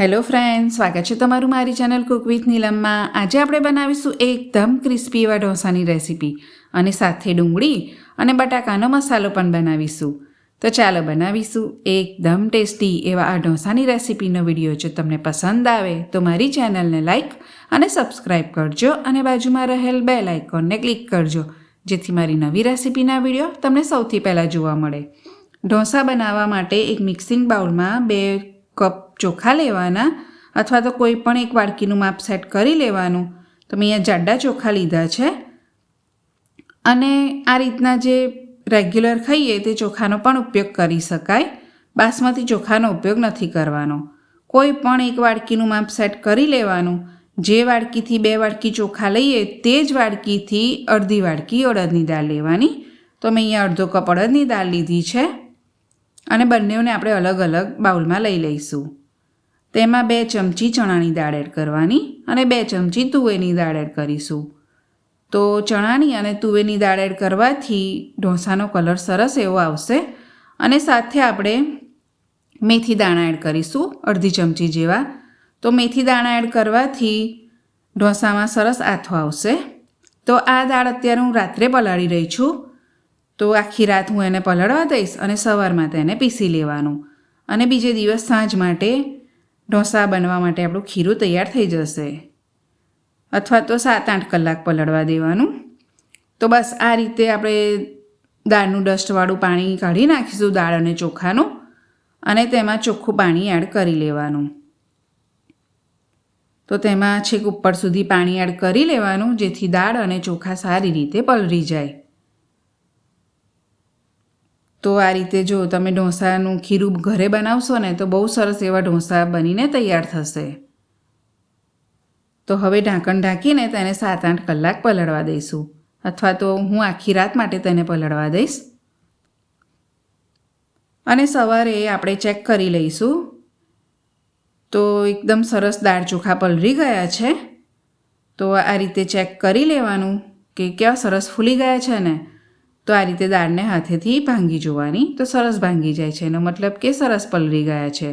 Hello friend સ્વાગત છે તમારું મારી ચેનલ કુક વિથ નીલમમાં આજે આપણે બનાવીશું એકદમ ક્રિસ્પી એવા ઢોસાની રેસીપી અને સાથે ડુંગળી અને બટાકાનો મસાલો પણ બનાવીશું. તો ચાલો બનાવીશું એકદમ ટેસ્ટી એવા આ ઢોસાની રેસીપીનો વીડિયો જો તમને પસંદ આવે તો મારી ચેનલને લાઇક અને સબસ્ક્રાઇબ કરજો અને બાજુમાં રહેલ બે લાઇકોનને ક્લિક કરજો, જેથી મારી નવી રેસીપીના વીડિયો તમને સૌથી પહેલાં જોવા મળે. ઢોસા બનાવવા માટે એક મિક્સિંગ બાઉલમાં બે કપ ચોખા લેવાના અથવા તો કોઈ પણ એક વાડકીનું માપ સેટ કરી લેવાનું, તો મેં અહીંયા જાડા ચોખા લીધા છે. અને આ રીતના જે રેગ્યુલર ખાઈએ તે ચોખાનો પણ ઉપયોગ કરી શકાય. બાસમતી ચોખાનો ઉપયોગ નથી કરવાનો. કોઈ પણ એક વાડકીનું માપ સેટ કરી લેવાનું. જે વાડકીથી બે વાડકી ચોખા લઈએ તે જ વાડકીથી અડધી વાડકી અડદની દાળ લેવાની. તો મેં અહીંયા અડધો કપ અડદની દાળ લીધી છે. અને બંનેઓને આપણે અલગ અલગ બાઉલમાં લઈ લઈશું. તેમાં બે ચમચી ચણાની દાળ એડ કરવાની અને બે ચમચી તુવેરની દાળ એડ કરીશું. તો ચણાની અને તુવેરની દાળ એડ કરવાથી ઢોસાનો કલર સરસ એવો આવશે અને સાથે આપણે મેથી દાણા એડ કરીશું, અડધી ચમચી જેવા. તો મેથી દાણા એડ કરવાથી ઢોસામાં સરસ આથો આવશે. તો આ દાળ અત્યારે હું રાત્રે પલાળી રહી છું. તો આખી રાત હું એને પલાળવા દઈશ અને સવારમાં તેને પીસી લેવાનું. અને બીજે દિવસ સાંજ માટે ઢોસા બનવા માટે આપણું ખીરું તૈયાર થઈ જશે. અથવા તો સાત આઠ કલાક પલળવા દેવાનું. તો બસ આ રીતે આપણે દાળનું ડસ્ટવાળું પાણી કાઢી નાખીશું, દાળ અને ચોખાનું. અને તેમાં ચોખ્ખું પાણી એડ કરી લેવાનું. તો તેમાં છેક ઉપર સુધી પાણી એડ કરી લેવાનું, જેથી દાળ અને ચોખા સારી રીતે પલળી જાય. તો આ રીતે જો તમે ઢોસાનું ખીરું ઘરે બનાવશો ને, તો બહુ સરસ એવા ઢોસા બનીને તૈયાર થશે. તો હવે ઢાંકણ ઢાંકીને તેને સાત આઠ કલાક પલળવા દઈશું. અથવા તો હું આખી રાત માટે તેને પલળવા દઈશ. અને સવારે આપણે ચેક કરી લઈશું. તો એકદમ સરસ દાળ ચોખા પલળી ગયા છે. તો આ રીતે ચેક કરી લેવાનું કે કેવા સરસ ફૂલી ગયા છે ને. તો આ રીતે દાળને હાથેથી ભાંગી જોવાની. તો સરસ ભાંગી જાય છે. એનો મતલબ કે સરસ પલળી ગયા છે.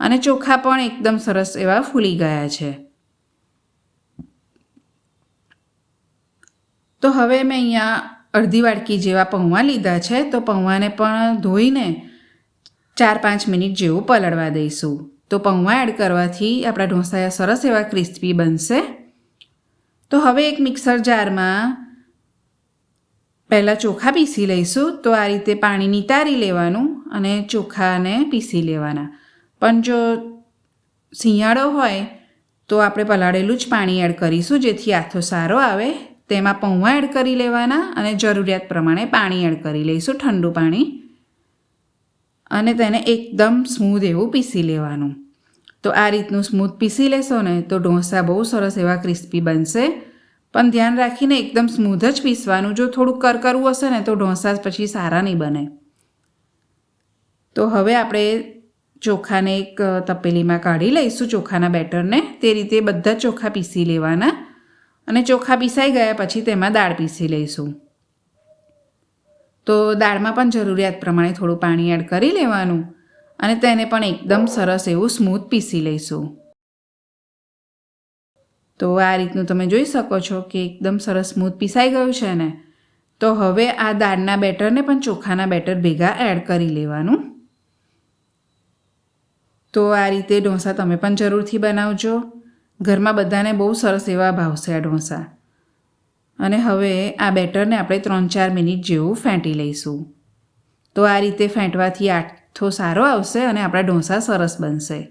અને ચોખા પણ એકદમ સરસ એવા ફૂલી ગયા છે. તો હવે મેં અહીંયા અડધી વાડકી જેવા પૌવા લીધા છે. તો પૌવાને પણ ધોઈને ચાર પાંચ મિનિટ જેવું પલળવા દઈશું. તો પૌવા એડ કરવાથી આપણા ઢોસાયા સરસ એવા ક્રિસ્પી બનશે. તો હવે એક મિક્સર જારમાં પહેલાં ચોખા પીસી લઈશું તો આ રીતે પાણી નિતારી લેવાનું અને ચોખાને પીસી લેવાના. પણ જો શિયાળો હોય તો આપણે પલાળેલું જ પાણી એડ કરીશું, જેથી આથો સારો આવે. તેમાં પૌવા એડ કરી લેવાના અને જરૂરિયાત પ્રમાણે પાણી એડ કરી લઈશું ઠંડુ પાણી. અને તેને એકદમ સ્મૂધ એવું પીસી લેવાનું. તો આ રીતનું સ્મૂથ પીસી લેશો ને તો ઢોસા બહુ સરસ એવા ક્રિસ્પી બનશે. પણ ધ્યાન રાખીને એકદમ સ્મૂધ જ પીસવાનું. જો થોડુંક કરકરવું હશે ને, તો ઢોસા પછી સારા નહીં બને. તો હવે આપણે ચોખાને એક તપેલીમાં કાઢી લઈશું ચોખાના બેટરને. તે રીતે બધા ચોખા પીસી લેવાના. અને ચોખા પીસાઈ ગયા પછી તેમાં દાળ પીસી લઈશું. તો દાળમાં પણ જરૂરિયાત પ્રમાણે થોડું પાણી એડ કરી લેવાનું અને તેને પણ એકદમ સરસ એવું સ્મૂથ પીસી લઈશું. તો આ રીતનું તમે જોઈ શકો છો કે એકદમ સરસ સ્મૂથ પીસાઈ ગયું છે ને. તો હવે આ દાળના બેટરને પણ ચોખાના બેટર ભેગા એડ કરી લેવાનું. તો આ રીતે ઢોસા તમે પણ જરૂરથી બનાવજો. ઘરમાં બધાને બહુ સરસ એવા ભાવશે આ ઢોસા. અને હવે આ બેટરને આપણે ત્રણ ચાર મિનિટ જેવું ફેંટી લઈશું. તો આ રીતે ફેંટવાથી આઠો સારો આવશે અને આપણા ઢોસા સરસ બનશે.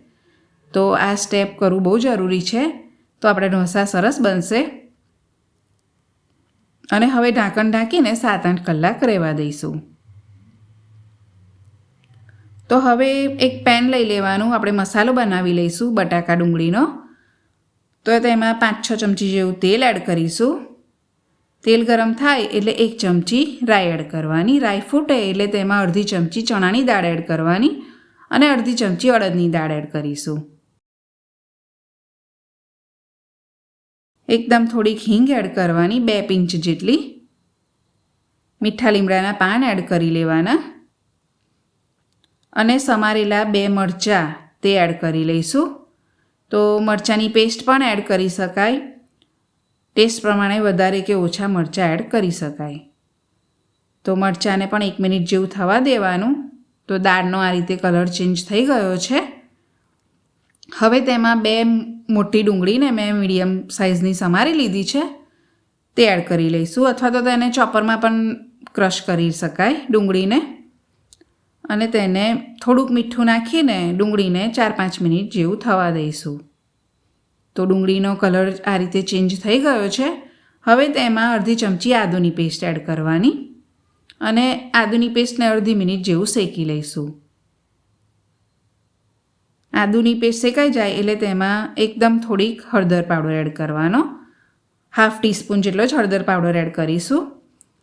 તો આ સ્ટેપ કરવું બહુ જરૂરી છે. તો આપણે ઢોસા સરસ બનશે. અને હવે ઢાંકણ ઢાંકીને સાત આઠ કલાક રહેવા દઈશું. તો હવે એક પેન લઈ લેવાનું. આપણે મસાલો બનાવી લઈશું બટાકા ડુંગળીનો. તો તેમાં પાંચ છ ચમચી જેવું તેલ એડ કરીશું. તેલ ગરમ થાય એટલે એક ચમચી રાઈ એડ કરવાની. રાઈ ફૂટે એટલે તેમાં અડધી ચમચી ચણાની દાળ એડ કરવાની. અને અડધી ચમચી અડદની દાળ એડ કરીશું. એકદમ થોડીક હિંગ એડ કરવાની, બે પિંચ જેટલી. મીઠા લીમડાના પાન એડ કરી લેવાના. અને સમારેલા બે મરચાં તે એડ કરી લઈશું. તો મરચાંની પેસ્ટ પણ એડ કરી શકાય. ટેસ્ટ પ્રમાણે વધારે કે ઓછા મરચાં એડ કરી શકાય. તો મરચાંને પણ એક મિનિટ જેવું થવા દેવાનું. તો દાળનો આ રીતે કલર ચેન્જ થઈ ગયો છે. હવે તેમાં બે મોટી ડુંગળીને મેં મીડિયમ સાઇઝની સમારી લીધી છે. તે એડ કરી લઈશું. અથવા તો તેને ચોપરમાં પણ ક્રશ કરી શકાય ડુંગળીને. અને તેને થોડુંક મીઠું નાખીને ડુંગળીને ચાર પાંચ મિનિટ જેવું થવા દઈશું. તો ડુંગળીનો કલર આ રીતે ચેન્જ થઈ ગયો છે. હવે તેમાં અડધી ચમચી આદુની પેસ્ટ એડ કરવાની. અને આદુની પેસ્ટને અડધી મિનિટ જેવું શેકી લઈશું. આદુની પેસ્ટ શેકાઈ જાય એટલે તેમાં એકદમ થોડીક હળદર પાવડર એડ કરવાનો. હાફ ટીસ્પૂન જેટલો જ હળદર પાવડર એડ કરીશું.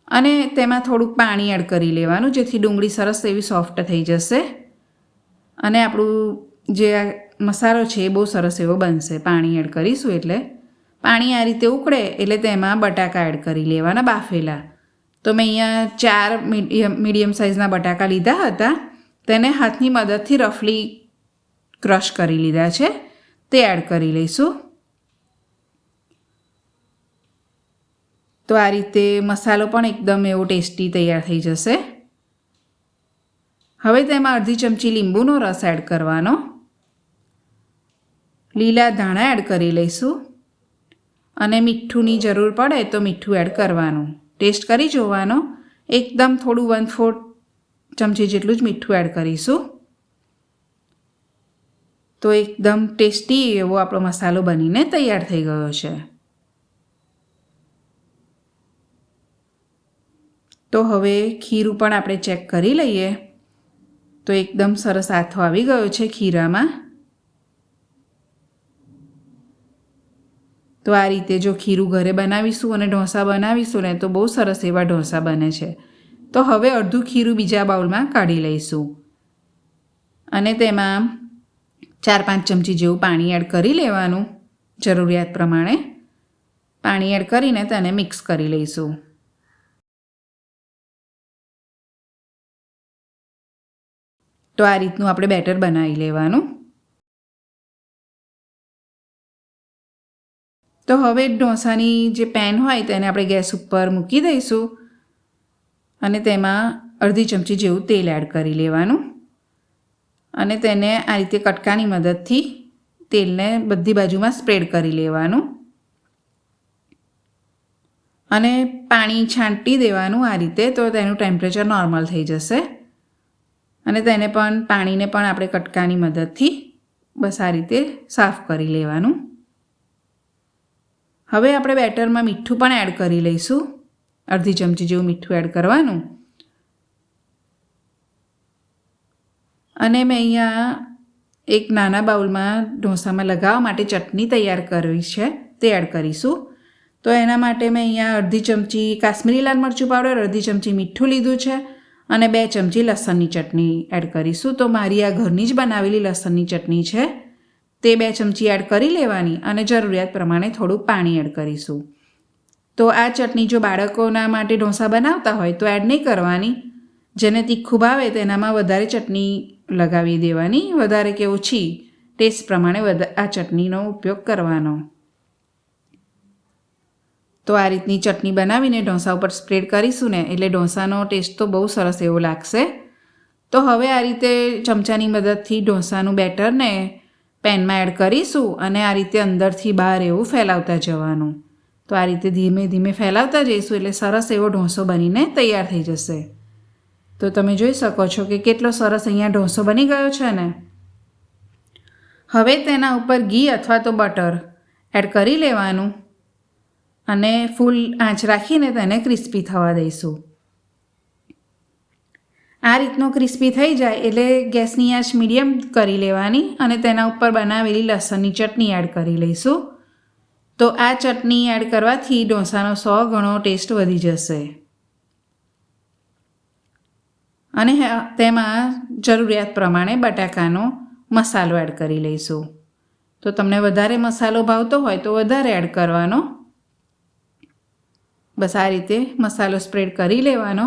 અને તેમાં થોડુંક પાણી એડ કરી લેવાનું, જેથી ડુંગળી સરસ એવી સોફ્ટ થઈ જશે. અને આપણું જે મસાલો છે એ બહુ સરસ એવો બનશે. પાણી એડ કરીશું એટલે. પાણી આ રીતે ઉકળે એટલે તેમાં બટાકા એડ કરી લેવાના બાફેલા. તો મેં અહીંયા ચાર મીડિયમ સાઇઝના બટાકા લીધા હતા. તેને હાથની મદદથી રફલી ક્રશ કરી લીધા છે, તે એડ કરી લઈશું. તો આ રીતે મસાલો પણ એકદમ એવો ટેસ્ટી તૈયાર થઈ જશે. હવે તેમાં અડધી ચમચી લીંબુનો રસ એડ કરવાનો. લીલા ધાણા એડ કરી લઈશું. અને મીઠુંની જરૂર પડે તો મીઠું એડ કરવાનું. ટેસ્ટ કરી જોવાનો. એકદમ થોડું વન ફોર્થ ચમચી જેટલું જ મીઠું એડ કરીશું. તો એકદમ ટેસ્ટી એવો આપણો મસાલો બનીને તૈયાર થઈ ગયો છે. તો હવે ખીરું પણ આપણે ચેક કરી લઈએ. તો એકદમ સરસ આથો આવી ગયો છે ખીરામાં. તો આ રીતે જો ખીરું ઘરે બનાવીશું અને ઢોસા બનાવીશું ને તો બહુ સરસ એવા ઢોસા બને છે. તો હવે અડધું ખીરું બીજા બાઉલમાં કાઢી લઈશું. અને તેમાં ચાર પાંચ ચમચી જેવું પાણી એડ કરી લેવાનું જરૂરિયાત પ્રમાણે. પાણી એડ કરીને તેને મિક્સ કરી લઈશું. તો આ રીતનું આપણે બેટર બનાવી લેવાનું. તો હવે ઢોસાની જે પેન હોય તેને આપણે ગેસ ઉપર મૂકી દઈશું અને તેમાં અડધી ચમચી જેવું તેલ એડ કરી લેવાનું. અને તેને આ રીતે કટકાની મદદથી તેલને બધી બાજુમાં સ્પ્રેડ કરી લેવાનું. અને પાણી છાંટી દેવાનું આ રીતે, તો તેનું ટેમ્પરેચર નોર્મલ થઈ જશે. અને તેને પણ, પાણીને પણ આપણે કટકાની મદદથી બસ આ રીતે સાફ કરી લેવાનું. હવે આપણે બેટરમાં મીઠું પણ એડ કરી લઈશું. અડધી ચમચી જેવું મીઠું એડ કરવાનું. અને મેં અહીંયા એક નાના બાઉલમાં ઢોસામાં લગાવવા માટે ચટણી તૈયાર કરવી છે, તે એડ કરીશું. તો એના માટે મેં અહીંયા અડધી ચમચી કાશ્મીરી લાલ મરચું પાવડર, અડધી ચમચી મીઠું લીધું છે અને બે ચમચી લસણની ચટણી એડ કરીશું. તો મારી આ ઘરની જ બનાવેલી લસણની ચટણી છે, તે બે ચમચી એડ કરી લેવાની અને જરૂરિયાત પ્રમાણે થોડુંક પાણી એડ કરીશું. તો આ ચટણી જો બાળકોના માટે ઢોસા બનાવતા હોય તો એડ નહીં કરવાની. જેને તીખું ભાવે તેનામાં વધારે ચટણી લગાવી દેવાની. વધારે કે ઓછી ટેસ્ટ પ્રમાણે આ ચટણીનો ઉપયોગ કરવાનો. તો આ રીતની ચટણી બનાવીને ઢોસા ઉપર સ્પ્રેડ કરીશું ને, એટલે ઢોસાનો ટેસ્ટ તો બહુ સરસ એવો લાગશે. તો હવે આ રીતે ચમચાની મદદથી ઢોસાનું બેટરને પેનમાં એડ કરીશું અને આ રીતે અંદરથી બહાર એવું ફેલાવતા જવાનું. તો આ રીતે ધીમે ધીમે ફેલાવતા જઈશું એટલે સરસ એવો ઢોસો બનીને તૈયાર થઈ જશે. તો તમે જોઈ શકો છો કે કેટલો સરસ અહીંયા ઢોસો બની ગયો છે ને. હવે તેના ઉપર ઘી અથવા તો બટર એડ કરી લેવાનું અને ફૂલ આંચ રાખીને તેને ક્રિસ્પી થવા દઈશું. આ રીતનો ક્રિસ્પી થઈ જાય એટલે ગેસની આંચ મીડિયમ કરી લેવાની અને તેના ઉપર બનાવેલી લસણની ચટણી એડ કરી લઈશું. તો આ ચટણી એડ કરવાથી ઢોસાનો સો ગણો ટેસ્ટ વધી જશે. અને તેમાં જરૂરિયાત પ્રમાણે બટાકાનો મસાલો એડ કરી લઈશું. તો તમને વધારે મસાલો ભાવતો હોય તો વધારે એડ કરવાનો. બસ આ રીતે મસાલો સ્પ્રેડ કરી લેવાનો.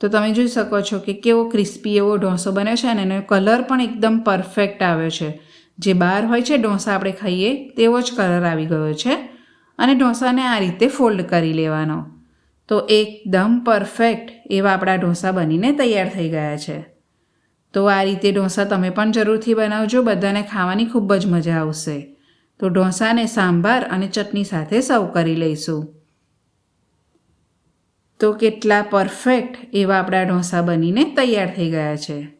તો તમે જોઈ શકો છો કે કેવો ક્રિસ્પી એવો ઢોસો બને છે અને એનો કલર પણ એકદમ પરફેક્ટ આવ્યો છે. જે બહાર હોય છે ઢોસા આપણે ખાઈએ તેવો જ કલર આવી ગયો છે. અને ઢોસાને આ રીતે ફોલ્ડ કરી લેવાનો. તો એકદમ પરફેક્ટ એવા આપણા ઢોસા બનીને તૈયાર થઈ ગયા છે. તો આ રીતે ઢોસા તમે પણ જરૂરથી બનાવજો, બધાને ખાવાની ખૂબ જ મજા આવશે. તો ઢોસાને સાંભાર અને ચટણી સાથે સર્વ કરી લઈશું. તો કેટલા પરફેક્ટ એવા આપણા ઢોસા બનીને તૈયાર થઈ ગયા છે.